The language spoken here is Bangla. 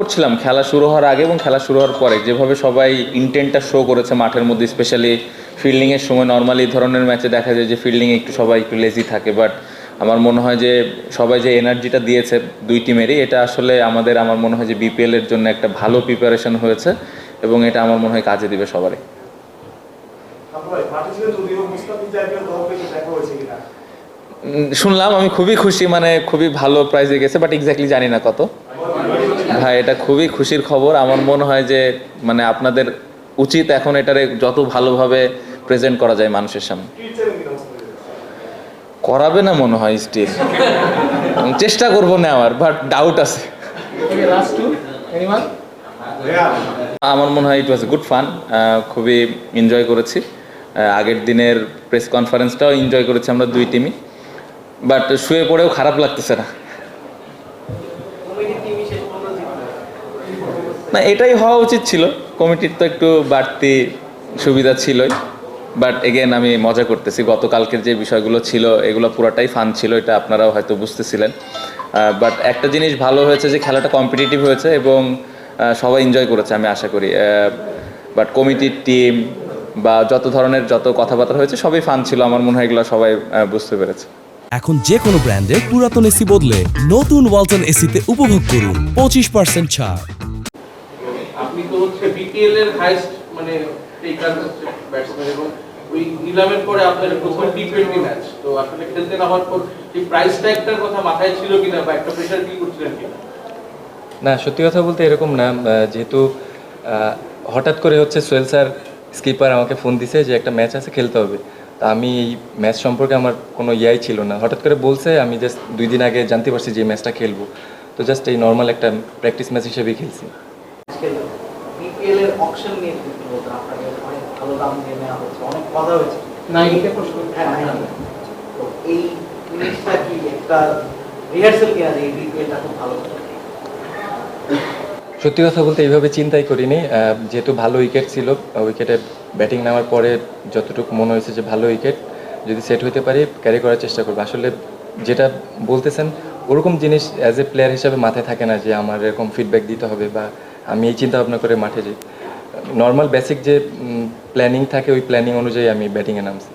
করছিলাম। খেলা শুরু হওয়ার আগে এবং খেলা শুরু হওয়ার পরে। যেভাবে সবাই ইন্টেন্টটা শো করেছে মাঠের মধ্যে স্পেশালি ফিল্ডিংয়ের সময় নর্মালি এই ধরনের ম্যাচে দেখা যায় যে ফিল্ডিংয়ে একটু সবাই একটু লেজি থাকে। বাট আমার মনে হয় যে সবাই যে এনার্জিটা দিয়েছে দুই টিমেরই এটা আসলে আমাদের, আমার মনে হয় যে বিপিএলের জন্য একটা ভালো প্রিপারেশন হয়েছে এবং এটা আমার মনে হয় কাজে দিবে সবারই। শুনলাম, আমি খুবই খুশি মানে খুবই ভালো প্রাইজে গেছে বাট এক্স্যাক্টলি জানি না কত। ভাই এটা খুবই খুশির খবর। আমার মনে হয় যে মানে আপনাদের উচিত এখন এটারে যত ভালোভাবে প্রেজেন্ট করা যায় মানুষের সামনে। করাবে না মনে হয় স্টিল চেষ্টা করব নেওয়ার বাট ডাউট আছে। আমার মনে হয় ইট ওয়াজ গুড ফান খুবই এনজয় করেছি। আগের দিনের প্রেস কনফারেন্সটাও এনজয় করেছি আমরা দুই টিমই বাট শুয়ে পড়েও খারাপ লাগতেছে না। না, এটাই হওয়া উচিত ছিল। কমিটির তো একটু বাড়তি সুবিধা ছিলই। বাট এগেন আমি মজা করতেছি। গতকালকের যে বিষয়গুলো ছিল, এগুলো পুরোটাই ফান ছিল, এটা আপনারাও হয়তো বুঝতেছিলেন। বাট একটা জিনিস ভালো হয়েছে যে, খেলাটা কম্পিটিটিভ হয়েছে এবং সবাই এনজয় করেছে, আমি আশা করি। বাট কমিটির টিম বা যত ধরনের যত কথাবার্তা হয়েছে, সবই ফান ছিল। আমার মনে হয় এগুলো সবাই বুঝতে পেরেছে। এখন যে কোনো ব্র্যান্ডের পুরাতন এসি বদলে নতুন ওয়ালটন এসিতে উপভোগ করুন। পঁচিশ পার্সেন্ট ছাড়। আপনি তো হচ্ছে বিপিএল এর হাইস্ট মানে টেকার হচ্ছে ব্যাটসম্যান এবং ওই নিলামের পরে আপনার প্রথম টি টোয়েন্টি ম্যাচ তো আসলে খেলতে না হওয়ার পর এই প্রাইস ট্যাগটার কথা মাথায় ছিল কিনা বা একটা প্রেশার ফিল করছিলেন কিনা? না সত্যি কথা বলতে এরকম না। যেহেতু হঠাৎ করে হচ্ছে সোহেল স্যার স্কিপার আমাকে ফোন দিছে যে একটা ম্যাচ আছে খেলতে হবে। তা আমি এই ম্যাচ সম্পর্কে আমার কোনো ইয়াই ছিল না। হঠাৎ করে বলছে আমি জাস্ট দুই দিন আগে জানতে পারছি যে ম্যাচটা খেলব। তো জাস্ট এই নর্মাল একটা প্র্যাকটিস ম্যাচ হিসেবেই খেলছি। অকশন নিয়ে বলতেন আপনাকে অনেক ভালো দাম দিয়ে নেওয়া হচ্ছে অনেক কথা হয়েছে। প্রশ্ন। হ্যাঁ। তো এই জিনিসটা কি একটা রিহার্সাল কিনা যে এই বিপিএলটা খুব ভালো সত্যি কথা বলতে এইভাবে চিন্তাই করিনি। যেহেতু ভালো উইকেট ছিল উইকেটে ব্যাটিং নেওয়ার পরে যতটুকু মনে হয়েছে যে ভালো উইকেট যদি সেট হইতে পারি ক্যারি করার চেষ্টা করব। আসলে যেটা বলতেছেন ওরকম জিনিস অ্যাজ এ প্লেয়ার হিসাবে মাথায় থাকে না যে আমার এরকম ফিডব্যাক দিতে হবে বা আমি এই চিন্তা ভাবনা করে মাঠে যাই। নর্মাল বেসিক যে প্ল্যানিং থাকে, ওই প্ল্যানিং অনুযায়ী আমি ব্যাটিংয়ে নামছি।